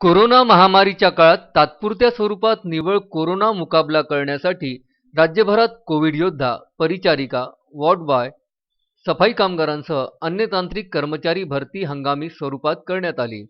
Corona महामारीच्या काळात तात्पुरत्या स्वरूपात निव्वळ कोरोना मुकाबला करण्यासाठी राज्यभरात कोविड योद्धा परिचारिका वॉर्ड बॉय सफाई कामगारांसह अन्य तांत्रिक कर्मचारी भरती हंगामी स्वरूपात करण्यात आली.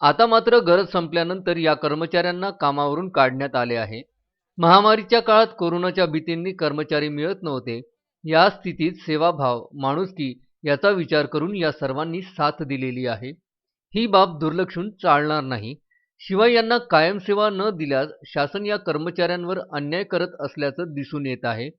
आता मात्र गरज संपल्यानंतर या कर्मचाऱ्यांना कामावरून काढण्यात आले आहे. महामारीच्या काळात कोरोनाच्या भीतींनी कर्मचारी मिळत नव्हते. या स्थितीत सेवाभाव माणुसकी याचा विचार करून या सर्वांनी साथ दिलेली आहे. ही बाब दुर्लक्षून चालणार नाही. शिवाय यांना कायमसेवा न दिल्यास शासन या कर्मचाऱ्यांवर अन्याय करत असल्याचं दिसून येत आहे.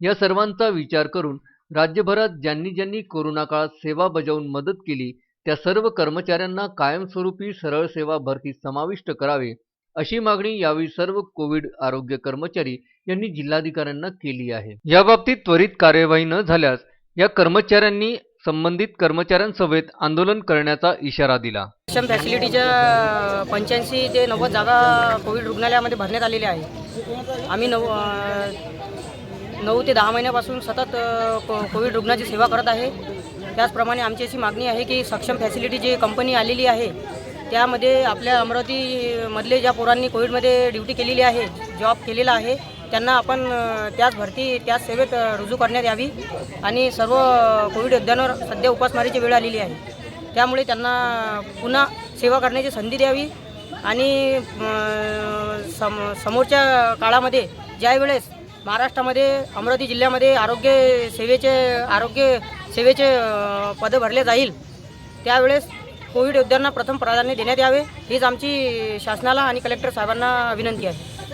या सर्वांचा विचार करून राज्यभरात ज्यांनी ज्यांनी कोरोना काळात सेवा बजावून मदत केली त्या सर्व कर्मचाऱ्यांना कायमस्वरूपी सरळ सेवा भरती समाविष्ट करावे अशी मागणी यावेळी सर्व कोविड आरोग्य कर्मचारी यांनी जिल्हाधिकाऱ्यांना केली आहे. याबाबतीत त्वरित कार्यवाही न झाल्यास या कर्मचाऱ्यांनी संबंधित कर्मचाऱ्यांसमवेत आंदोलन करण्याचा इशारा दिला. सक्षम फॅसिलिटीच्या पंच्याऐंशी ते नव्वद जागा कोविड रुग्णालयामध्ये भरण्यात आलेल्या आहे आम्ही नऊ नऊ ते दहा महिन्यापासून सतत को कोविड रुग्णाची सेवा करत आहे. त्याचप्रमाणे आमची अशी मागणी आहे की सक्षम फॅसिलिटी जी कंपनी आलेली आहे त्यामध्ये आपल्या अमरावतीमधले ज्या पोरांनी कोविडमध्ये ड्युटी केलेली आहे जॉब केलेला आहे त्यांना आपण त्याच भरती त्याच सेवेत रुजू करण्यात यावी. आणि सर्व कोविड योद्ध्यांवर सध्या उपासमारीची वेळ आलेली आहे. त्यामुळे त्यांना पुन्हा सेवा करण्याची संधी द्यावी. आणि सम समोरच्या काळामध्ये ज्यावेळेस महाराष्ट्रामध्ये अमरावती जिल्ह्यामध्ये आरोग्य सेवेचे आरोग्य सेवेचे पदं भरले जाईल त्यावेळेस कोविड योद्ध्यांना प्रथम प्राधान्य देण्यात यावे. हीच आमची शासनाला आणि कलेक्टर साहेबांना विनंती आहे.